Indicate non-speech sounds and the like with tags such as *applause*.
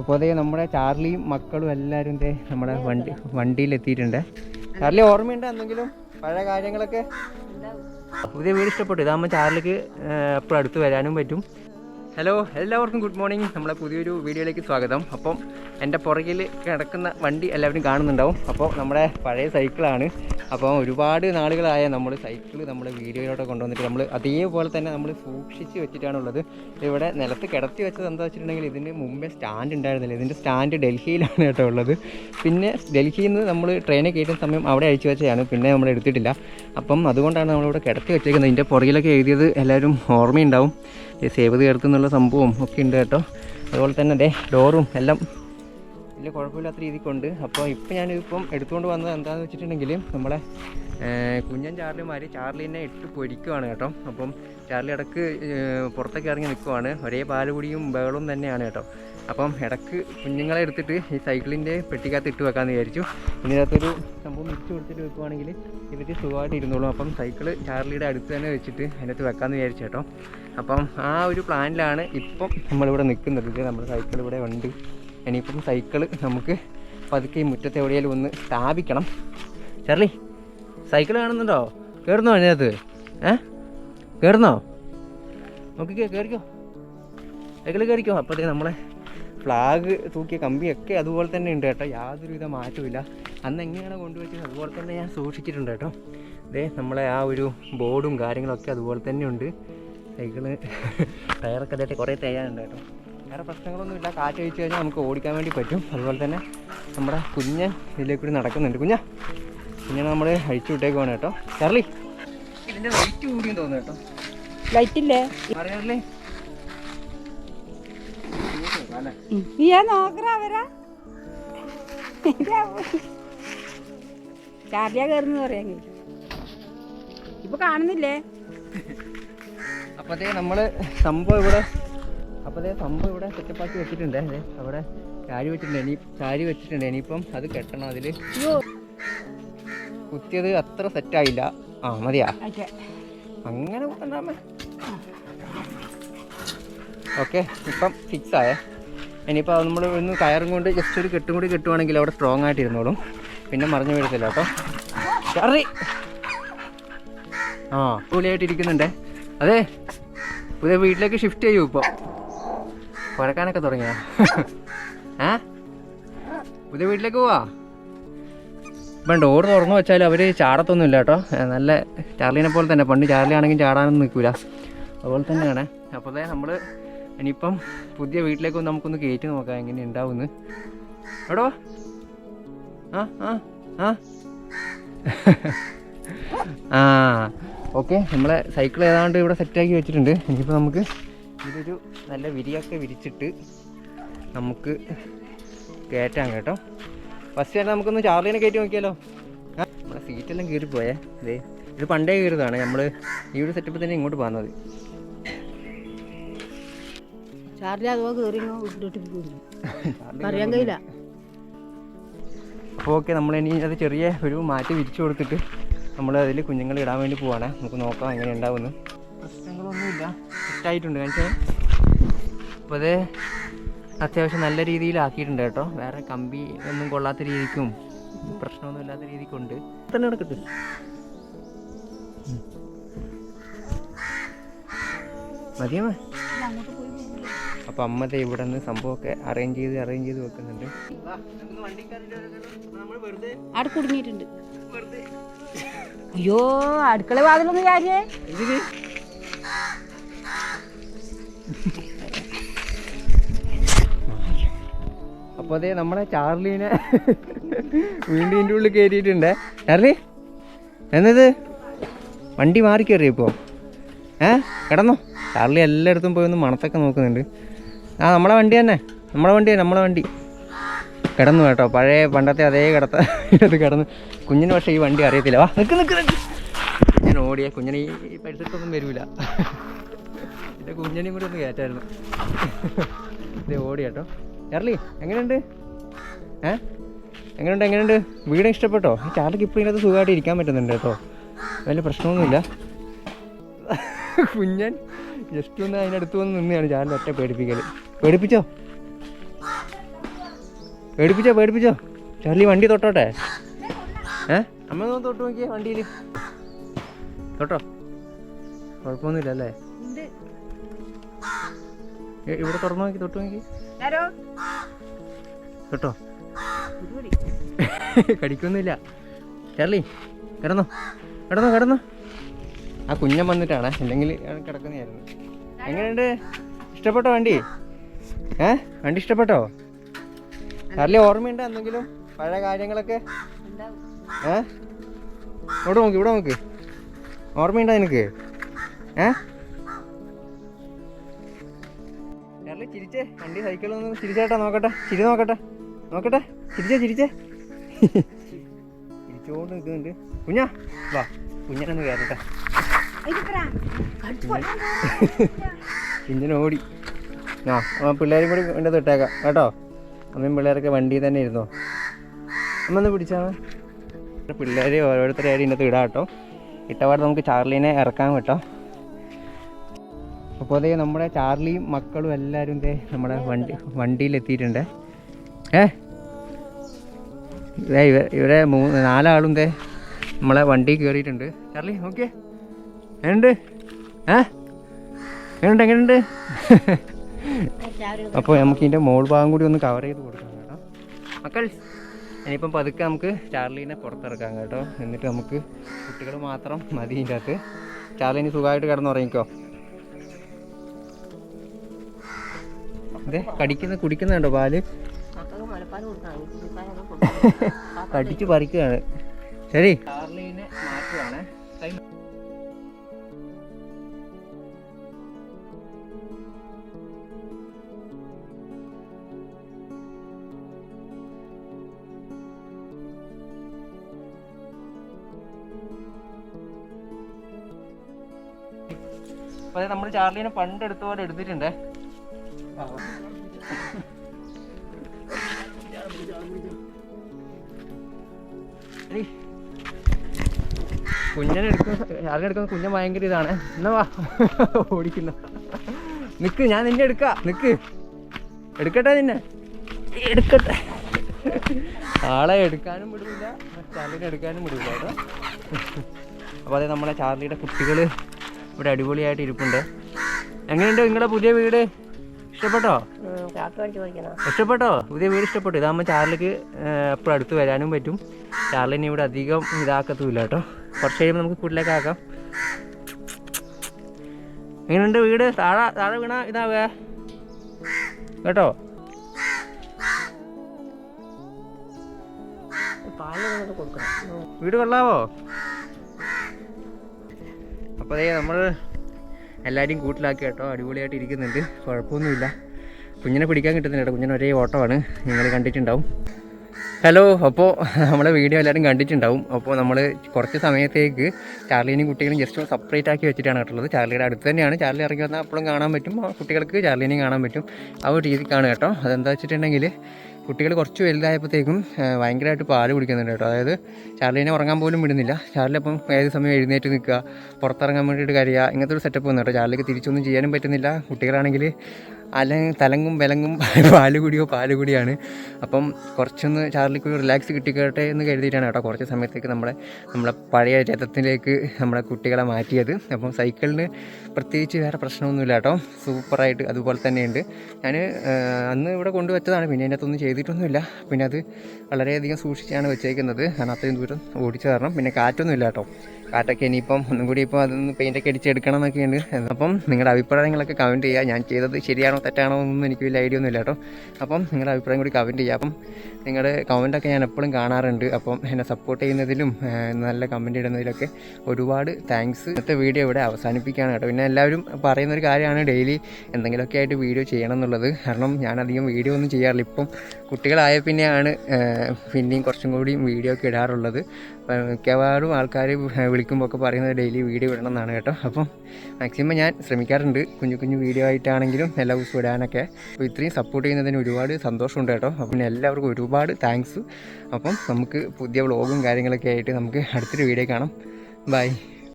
അപ്പോൾ അതേ നമ്മുടെ ചാർലിയും മക്കളും എല്ലാവരും ഇതേ നമ്മുടെ വണ്ടി വണ്ടിയിൽ എത്തിയിട്ടുണ്ട് ചാർലി ഓർമ്മയുണ്ട് എന്തെങ്കിലും പഴയ കാര്യങ്ങളൊക്കെ? പുതിയ വീട് ഇഷ്ടപ്പെട്ടു. ഇതാകുമ്പോൾ ചാർലിക്ക് എപ്പോഴും അടുത്ത് വരാനും പറ്റും. ഹലോ എല്ലാവർക്കും ഗുഡ് മോർണിംഗ് നമ്മളെ പുതിയൊരു വീഡിയോയിലേക്ക് സ്വാഗതം. അപ്പം എന്റെ പുറകിൽ കിടക്കുന്ന വണ്ടി എല്ലാവരും കാണുന്നുണ്ടാവും. അപ്പോൾ നമ്മുടെ പഴയ സൈക്കിളാണ് അപ്പോൾ ഒരുപാട് നാളുകളായ നമ്മൾ സൈക്കിൾ നമ്മുടെ വീഡിയോയിലോട്ട് കൊണ്ടുവന്നിട്ട് നമ്മൾ അതേപോലെ തന്നെ നമ്മൾ സൂക്ഷിച്ച് വെച്ചിട്ടാണുള്ളത്. ഇവിടെ നിലത്ത് കിടത്തി വെച്ചത് എന്താ വെച്ചിട്ടുണ്ടെങ്കിൽ ഇതിന് മുമ്പേ സ്റ്റാൻഡ് ഉണ്ടായിരുന്നില്ല. ഇതിന്റെ സ്റ്റാൻഡ് ഡൽഹിയിലാണ് കേട്ടോ ഉള്ളത്. പിന്നെ ഡൽഹിയിൽ നിന്ന് നമ്മൾ ട്രെയിനിൽ കയറ്റുന്ന സമയം അവിടെ അഴിച്ചു വെച്ചതാണ്. പിന്നെ നമ്മൾ എടുത്തിട്ടില്ല. അപ്പം അതുകൊണ്ടാണ് നമ്മളിവിടെ കിടത്തി വെച്ചേക്കുന്നത്. ഇതിന്റെ പുറകിലൊക്കെ എഴുതിയത് എല്ലാവരും ഓർമ്മയുണ്ടാവും. സേവ് തീർത്തുന്നുള്ള സംഭവം ഒക്കെ ഉണ്ട് കേട്ടോ. അതുപോലെ തന്നെ അതെ ഡോറും എല്ലാം വലിയ കുഴപ്പമില്ലാത്ത രീതിക്കുണ്ട്. അപ്പോൾ ഇപ്പം ഞാനിപ്പം എടുത്തുകൊണ്ട് വന്നത് എന്താണെന്ന് വെച്ചിട്ടുണ്ടെങ്കിൽ നമ്മളെ കുഞ്ഞൻ ചാർലിമാർ ചാർലിനെ ഇട്ട് പൊരിക്കുവാണ് കേട്ടോ. അപ്പം ചാർലി ഇടയ്ക്ക് പുറത്തേക്ക് ഇറങ്ങി നിൽക്കുവാണ്. ഒരേ പാലുപൊടിയും ബേളും തന്നെയാണ് കേട്ടോ. അപ്പം ഇടയ്ക്ക് കുഞ്ഞുങ്ങളെ എടുത്തിട്ട് ഈ സൈക്കിളിന്റെ പെട്ടിക്കകത്ത് ഇട്ട് വെക്കാമെന്ന് വിചാരിച്ചു. ഇതിനകത്തൊരു സംഭവം മിച്ചു കൊടുത്തിട്ട് വെക്കുവാണെങ്കിൽ ഇവർക്ക് സുഖമായിട്ട് ഇരുന്നോളും. അപ്പം സൈക്കിൾ ചാർലിയുടെ അടുത്ത് തന്നെ വെച്ചിട്ട് അതിനകത്ത് വെക്കാമെന്ന് വിചാരിച്ചു കേട്ടോ. അപ്പം ആ ഒരു പ്ലാനിലാണ് ഇപ്പം നമ്മളിവിടെ നിൽക്കുന്നത്. നമ്മുടെ സൈക്കിൾ ഇവിടെ ഉണ്ട്. ഇനിയിപ്പം സൈക്കിൾ നമുക്ക് പതുക്കെ ഈ മുറ്റത്ത് ഒന്ന് സ്ഥാപിക്കണം. ചാർലി സൈക്കിൾ കാണുന്നുണ്ടോ? കയറുന്നോ അതിനകത്ത്? ഏ? കയറുന്നോ നോക്കിക്കോ കയറിക്കോ സൈക്കിൾ കയറിക്കോ അപ്പോഴത്തേ നമ്മളെ ഫ്ലാഗ് തൂക്കിയ കമ്പിയൊക്കെ അതുപോലെ തന്നെ ഉണ്ട് കേട്ടോ. യാതൊരുവിധ മാറ്റമില്ല അന്ന് എങ്ങനെയാണ് കൊണ്ടുവച്ചത്? അതുപോലെ തന്നെ ഞാൻ സൂക്ഷിച്ചിട്ടുണ്ട് കേട്ടോ. ദേ നമ്മളെ ആ ഒരു ബോർഡും കാര്യങ്ങളൊക്കെ അതുപോലെ തന്നെ ഉണ്ട്. സൈക്കിൾ *laughs* ടയറൊക്കെ അതായിട്ട് കുറേ തയ്യാറുണ്ട് കേട്ടോ. വേറെ പ്രശ്നങ്ങളൊന്നുമില്ല. കാറ്റ് അഴിച്ചു കഴിഞ്ഞാൽ നമുക്ക് ഓടിക്കാൻ വേണ്ടി പറ്റും. അതുപോലെ തന്നെ നമ്മുടെ കുഞ്ഞ് ഇതിലേക്ക് കൂടി നടക്കുന്നുണ്ട്. കുഞ്ഞ കുഞ്ഞിനെ നമ്മൾ അഴിച്ചു വിട്ടേക്കുവാണ് കേട്ടോ. ചാർലി ഇതിന്റെ വെയിറ്റ് കൂടിയും തോന്നുന്നു കേട്ടോ. ലൈറ്റില്ലേ അറിയാറില്ലേ നീ നോക്കറ അവരാ. ചാർലിയാ കയറുന്നു പറയാൻ ഇപ്പൊ കാണുന്നില്ലേ? അപ്പത്തേ നമ്മൾ സംഭവം ഇവിടെ അപ്പോഴത്തേ സംഭവം ഇവിടെ സെറ്റപ്പാക്കി വെച്ചിട്ടുണ്ട്. അല്ലേ അവിടെ ചാരി വെച്ചിട്ടുണ്ട്. ഇനി ചാരി വെച്ചിട്ടുണ്ട്. ഇനിയിപ്പം അത് കെട്ടണം അതിൽ കുത്തിയത് അത്ര സെറ്റായില്ല. ആ മതിയാ. അങ്ങനെ കുത്തണ്ടാമേ ഓക്കെ ഇപ്പം ഫിക്സ് ആയേ. ഇനിയിപ്പോൾ നമ്മൾ ഒന്ന് കയറും കൊണ്ട് ജസ്റ്റ് ഒരു കെട്ടും കൂടി കെട്ടുവാണെങ്കിൽ അവിടെ സ്ട്രോങ് ആയിട്ട് ഇരുന്നോളും. പിന്നെ മറിഞ്ഞു വീഴത്തില്ല കേട്ടോ. കറി. ആ പൂലിയായിട്ടിരിക്കുന്നുണ്ടേ അതെ പുതിയ വീട്ടിലേക്ക് ഷിഫ്റ്റ് ചെയ്യൂ ഇപ്പോൾ കുഴക്കാനൊക്കെ തുടങ്ങിയ ഏ? പുതിയ വീട്ടിലേക്ക് പോവാ? ഇപ്പം ഡോർ തുറന്നു വെച്ചാൽ അവർ ചാടത്തൊന്നുമില്ല കേട്ടോ. നല്ല ചാർലിനെ പോലെ തന്നെ. പണ്ട് ചാർലി ആണെങ്കിൽ ചാടാനൊന്നും നിൽക്കില്ല അതുപോലെ തന്നെയാണ്. അപ്പോൾ അതായത് നമ്മൾ ഇനിയിപ്പം പുതിയ വീട്ടിലേക്ക് നമുക്കൊന്ന് കയറ്റി നോക്കാം എങ്ങനെ ഉണ്ടാവുമെന്ന് എടോ ആ ആ ആ. ആ ഓക്കെ. നമ്മളെ സൈക്കിൾ ഏതാണ്ട് ഇവിടെ സെറ്റാക്കി വെച്ചിട്ടുണ്ട്. ഇനിയിപ്പോൾ നമുക്ക് ഇതൊരു നല്ല വിരിയൊക്കെ വിരിച്ചിട്ട് നമുക്ക് കയറ്റാം കേട്ടോ. ഫസ്റ്റ് തന്നെ നമുക്കൊന്ന് ചാർലിനെ കയറ്റി നോക്കിയാലോ. നമ്മുടെ സീറ്റെല്ലാം കീറിപ്പോയേ ഇതേ ഇത് പണ്ടേ കീറിയതാണ് നമ്മൾ ഈ ഒരു സെറ്റപ്പ് തന്നെ ഇങ്ങോട്ട് പോകുന്നത് അഥവാ കഴിയില്ല. അപ്പോൾ ഓക്കെ നമ്മൾ ഇനി അത് ചെറിയ ഒരു മാറ്റി വിരിച്ചു കൊടുത്തിട്ട് നമ്മൾ അതിൽ കുഞ്ഞുങ്ങൾ ഇടാൻ വേണ്ടി പോവാണ്. നമുക്ക് നോക്കാം എങ്ങനെ ഉണ്ടാവുമെന്ന് പ്രശ്നങ്ങളൊന്നുമില്ല. സെറ്റായിട്ടുണ്ട് കാരണം അപ്പോൾ അത് അത്യാവശ്യം നല്ല രീതിയിലാക്കിയിട്ടുണ്ട് കേട്ടോ. വേറെ കമ്പി ഒന്നും കൊള്ളാത്ത രീതിക്കും പ്രശ്നമൊന്നും ഇല്ലാത്ത രീതിക്കുണ്ട്. തന്നെ നടക്കട്ടെ. മതിയോ അപ്പം അമ്മ ദേ ഇവിടെ നിന്ന് സംഭവമൊക്കെ അറേഞ്ച് ചെയ്ത് അറേഞ്ച് ചെയ്ത് വെക്കുന്നുണ്ട്. അവിടെ കുടുങ്ങിയിട്ടുണ്ട്. അയ്യോ അടുക്കള വാതിലൊന്നും കാര്യേ അപ്പോൾ അതെ നമ്മളെ ചാർലീനെ വീണ്ടും ഇതിന്റെ ഉള്ളിൽ കയറ്റിയിട്ടുണ്ട്. ചാർലി എന്നത്? വണ്ടി മാറി കയറി ഇപ്പോൾ ഏ കിടന്നോ? ചാർലി എല്ലായിടത്തും പോയി ഒന്ന് മണത്തൊക്കെ നോക്കുന്നുണ്ട്. ആ നമ്മളെ വണ്ടി തന്നെ. നമ്മളെ വണ്ടി നമ്മളെ വണ്ടി. കിടന്നു കേട്ടോ. പഴയ പണ്ടത്തെ അതേ കിടത്ത ഇത് കിടന്നു. കുഞ്ഞിന് പക്ഷേ ഈ വണ്ടി അറിയത്തില്ല. വാ നിൽക്ക് നിൽക്ക് ഞാൻ ഓടിയ കുഞ്ഞിന് ഈ പരിസരത്തൊന്നും വരില്ല എന്റെ കുഞ്ഞിനെയും കൂടി ഒന്ന് കയറ്റായിരുന്നു. ഇത് ഓടി കേട്ടോ. ചാർലി എങ്ങനെയുണ്ട്? ഏ? എങ്ങനെയുണ്ട് എങ്ങനെയുണ്ട്? വീട് ഇഷ്ടപ്പെട്ടോ? ഈ ചാർലിക്ക് ഇപ്പോൾ ഇതിനകത്ത് സുഖമായിട്ട് ഇരിക്കാൻ പറ്റുന്നുണ്ട് കേട്ടോ. വലിയ പ്രശ്നമൊന്നുമില്ല. കുഞ്ഞൻ ജസ്റ്റ് ഒന്ന് അതിനടുത്ത് വന്ന് നിന്നെയാണ് ചാർലി ഒറ്റ പേടിപ്പിക്കൽ പേടിപ്പിച്ചോ? പേടിപ്പിച്ചോ പേടിപ്പിച്ചോ? ചാർലി വണ്ടി തൊട്ടോട്ടെ? ഏ? അമ്മ ഒന്ന് തൊട്ട് നോക്കിയേ വണ്ടിയിൽ തൊട്ടോ? കുഴപ്പമൊന്നുമില്ല അല്ലേ? ഇവിടെ തുറന്നു നോക്കി തൊട്ട് നോക്കി. തൊട്ടോ കടിക്കൊന്നുമില്ല. കേരളീ കിടന്നോ. കിടന്നോ കിടന്നോ. ആ കുഞ്ഞൻ വന്നിട്ടാണ്. അല്ലെങ്കിൽ കിടക്കുന്നതായിരുന്നു. എങ്ങനെയുണ്ട്? ഇഷ്ടപ്പെട്ടോ വണ്ടി? ഏ? വണ്ടി ഇഷ്ടപ്പെട്ടോ? കേരളീ ഓർമ്മയുണ്ടോ എന്തെങ്കിലും? പഴയ കാര്യങ്ങളൊക്കെ? ഏ? ഇവിടെ നോക്ക് ഇവിടെ നോക്ക്. ഓർമ്മയുണ്ടോ നിനക്ക്? ഏ? ചിരിച്ചേ. വണ്ടി സൈക്കിളൊന്ന് ചിരിച്ചേട്ടാ നോക്കട്ടെ. ചിരി നോക്കട്ടെ. നോക്കട്ടെ. ചിരിച്ചേ ചിരിച്ചേ. ചിരിച്ചോണ്ട് നിൽക്കുന്നുണ്ട് കുഞ്ഞാ വാ കുഞ്ഞനൊന്ന് കയറട്ടെ. കുഞ്ഞിന് ഓടി. ആ പിള്ളേരും കൂടി എന്റെ തൊട്ടേക്കാം. കേട്ടോ? അമ്മയും പിള്ളേരൊക്കെ വണ്ടിയിൽ തന്നെ ഇരുന്നോ? അമ്മ ഒന്ന് പിടിച്ചാണ് പിള്ളേർ ഓരോരുത്തരായിട്ട് ഇന്നത്തെ ഇടാം കേട്ടോ. ഇട്ടപാട് നമുക്ക് ചാർലീനെ ഇറക്കാൻ കേട്ടോ. അപ്പോൾ അതേ നമ്മുടെ ചാർലിയും മക്കളും എല്ലാവരും ഇതേ നമ്മുടെ വണ്ടി വണ്ടിയിലെത്തിയിട്ടുണ്ട്. ഏ? ഇതേ ഇവ ഇവരെ മൂന്ന് നാലാളും ഇതേ നമ്മളെ വണ്ടി കയറിയിട്ടുണ്ട്. ചാർലി ഓക്കെ എങ്ങനെയുണ്ട്? ഏ? എങ്ങനെയുണ്ട് എങ്ങനെയുണ്ട്? അപ്പോൾ നമുക്ക് ഇതിന്റെ മോൾ ഭാഗം കൂടി ഒന്ന് കവർ ചെയ്ത് കൊടുക്കാം കേട്ടോ. മക്കൾ ഇനിയിപ്പം പതുക്കെ നമുക്ക് ചാർലീനെ പുറത്തിറക്കാം കേട്ടോ. എന്നിട്ട് നമുക്ക് കുട്ടികൾ മാത്രം മതി ഇതിന്റെ അകത്ത്. ചാർലിന് സുഖമായിട്ട് കിടന്നുറങ്ങിക്കോ? അതെ കടിക്കുന്ന കുടിക്കുന്നുണ്ടോ പാൽ? കടിച്ച് പറിക്കുകയാണ്. ശരി. ചാർലീനെ മാറ്റുവാണ്. നമ്മൾ ചാർലിനെ പണ്ട് എടുത്ത പോലെ എടുത്തിട്ടുണ്ട്. എടി, കുഞ്ഞനെ എടുക്കുന്ന ചാർലിനെ എടുക്കുന്ന കുഞ്ഞൻ ഭയങ്കര ഇതാണ്. എന്നാ വാ. ഓടിക്കുന്ന. നിക്ക് ഞാൻ നിന്നെ എടുക്ക. നിക്ക്. എടുക്കട്ടെ നിന്നെ? എടുക്കട്ടെ. ആളെ എടുക്കാനും വിടില്ല. ചാർലിനെ എടുക്കാനും വിടില്ല കേട്ടോ. അപ്പോൾ അതെ നമ്മളെ ചാർലിയുടെ കുട്ടികൾ ഇവിടെ അടിപൊളിയായിട്ട് ഇരിപ്പുണ്ട്. എങ്ങനെയുണ്ട് നിങ്ങളുടെ പുതിയ വീട്? ഇഷ്ടപ്പെട്ടോ? ഇഷ്ടപ്പെട്ടോ? പുതിയ വീട് ഇഷ്ടപ്പെട്ടു. ഇതാകുമ്പോൾ ചാർലിക്ക് എപ്പോഴും അടുത്ത് വരാനും പറ്റും. ചാർലിനെ ഇവിടെ അധികം ഇതാക്കത്തുമില്ല കേട്ടോ. കുറച്ച് കഴിയുമ്പോൾ നമുക്ക് വീട്ടിലേക്ക് ആക്കാം എങ്ങനെയുണ്ട് വീട്? താഴെ താഴെ വീണ ഇതാവുക കേട്ടോ? വീട് കൊള്ളാവോ? അപ്പോൾ നമ്മൾ നമ്മൾ എല്ലാവരെയും കൂട്ടിലാക്കി കേട്ടോ. അടിപൊളിയായിട്ട് ഇരിക്കുന്നുണ്ട്. കുഴപ്പമൊന്നുമില്ല. കുഞ്ഞിനെ പിടിക്കാൻ കിട്ടുന്നില്ല കേട്ടോ. കുഞ്ഞിന് ഒരേ ഓട്ടമാണ്. നിങ്ങൾ കണ്ടിട്ടുണ്ടാവും. ഹലോ അപ്പോൾ നമ്മളെ വീഡിയോ എല്ലാവരും കണ്ടിട്ടുണ്ടാവും. അപ്പോൾ നമ്മൾ കുറച്ച് സമയത്തേക്ക് ചാർലീനും കുട്ടികളും ജസ്റ്റ് സെപ്പറേറ്റ് ആക്കി വെച്ചിട്ടാണ് കേട്ടുള്ളത് ചാർലിയുടെ അടുത്ത് തന്നെയാണ്. ചാർലി ഇറങ്ങി വന്നാൽ അപ്പോഴും കാണാൻ പറ്റും. കുട്ടികൾക്ക് ചാർലീനെയും കാണാൻ പറ്റും. ആ ഒരു രീതിക്കാണ് കേട്ടോ. അതെന്താ വെച്ചിട്ടുണ്ടെങ്കിൽ കുട്ടികൾ കുറച്ച് വലുതായപ്പോഴത്തേക്കും ഭയങ്കരമായിട്ട് പാൽ കുടിക്കുന്നുണ്ട് കേട്ടോ. അതായത് ചാർലിനെ ഉറങ്ങാൻ പോലും വിടുന്നില്ല. ചാർലി അപ്പം ഏത് സമയം എഴുന്നേറ്റ് നിൽക്കുക പുറത്തിറങ്ങാൻ വേണ്ടിയിട്ട് കരയുക ഇങ്ങനത്തെ ഒരു സെറ്റപ്പ് വന്നു കേട്ടോ. ചാർലിക്ക് തിരിച്ചൊന്നും ചെയ്യാനും പറ്റുന്നില്ല. കുട്ടികളാണെങ്കിൽ അല തലങ്ങും വിലങ്ങും *laughs* പാൽ കുടിയോ പാൽ കുടിയാണ്. അപ്പം കുറച്ചൊന്ന് ചാർലിക്ക് ഒരു റിലാക്സ് കിട്ടിക്കട്ടെ എന്ന് കരുതിയിട്ടാണ് കേട്ടോ കുറച്ച് സമയത്തേക്ക് നമ്മളെ നമ്മളെ പഴയ രഥത്തിലേക്ക് നമ്മളെ കുട്ടികളെ മാറ്റിയത്. അപ്പം സൈക്കിളിന് പ്രത്യേകിച്ച് വേറെ പ്രശ്നമൊന്നുമില്ല കേട്ടോ. സൂപ്പറായിട്ട് അതുപോലെ തന്നെയുണ്ട്. ഞാൻ അന്ന് ഇവിടെ കൊണ്ടുവച്ചതാണ്. പിന്നെ അതിന്റെ അകത്തൊന്നും ചെയ്തിട്ടൊന്നുമില്ല. പിന്നെ അത് വളരെയധികം സൂക്ഷിച്ചാണ് വെച്ചേക്കുന്നത്. കാരണം അത്രയും ദൂരം ഓടിച്ചു കാരണം പിന്നെ കാറ്റൊന്നുമില്ല കേട്ടോ. കാറ്റൊക്കെ ഇനിയിപ്പം ഒന്നും കൂടി ഇപ്പോൾ അതൊന്ന് പെയിന്റൊക്കെ അടിച്ചെടുക്കണം എന്നൊക്കെയുണ്ട് അപ്പം നിങ്ങളുടെ അഭിപ്രായങ്ങളൊക്കെ കമന്റ് ചെയ്യുക. ഞാൻ ചെയ്തത് ശരിയാണോ തെറ്റാണോ എന്നൊന്നും എനിക്ക് വലിയ ഐഡിയ ഒന്നുമില്ല കേട്ടോ. അപ്പം നിങ്ങളുടെ അഭിപ്രായം കൂടി കമന്റ് ചെയ്യുക. അപ്പം നിങ്ങളുടെ കമന്റൊക്കെ ഞാൻ എപ്പോഴും കാണാറുണ്ട്. അപ്പം എന്നെ സപ്പോർട്ട് ചെയ്യുന്നതിലും നല്ല കമന്റ് ഇടുന്നതിലൊക്കെ ഒരുപാട് താങ്ക്സ് ഇന്നത്തെ വീഡിയോ ഇവിടെ അവസാനിപ്പിക്കുകയാണ് കേട്ടോ. പിന്നെ എല്ലാവരും പറയുന്നൊരു കാര്യമാണ് ഡെയിലി എന്തെങ്കിലുമൊക്കെ ആയിട്ട് വീഡിയോ ചെയ്യണം എന്നുള്ളത്. കാരണം ഞാനധികം വീഡിയോ ഒന്നും ചെയ്യാറില്ല. ഇപ്പം കുട്ടികളായ പിന്നെയാണ് പിന്നെയും കുറച്ചും കൂടി വീഡിയോ ഒക്കെ ഇടാറുള്ളത്. മിക്കവാറും ആൾക്കാർ വിളിക്കുമ്പോൾ ഒക്കെ പറയുന്നത് ഡെയിലി വീഡിയോ ഇടണം എന്നാണ് കേട്ടോ. അപ്പം മാക്സിമം ഞാൻ ശ്രമിക്കാറുണ്ട്. കുഞ്ഞു കുഞ്ഞു വീഡിയോ ആയിട്ടാണെങ്കിലും എല്ലാ ദിവസവും ഇടാനൊക്കെ. അപ്പോൾ ഇത്രയും സപ്പോർട്ട് ചെയ്യുന്നതിന് ഒരുപാട് സന്തോഷമുണ്ട് കേട്ടോ. അപ്പം എല്ലാവർക്കും ഒരുപാട് താങ്ക്സ് അപ്പം നമുക്ക് പുതിയ വ്ളോഗും കാര്യങ്ങളൊക്കെ ആയിട്ട് നമുക്ക് അടുത്തൊരു വീഡിയോ കാണാം. ബൈ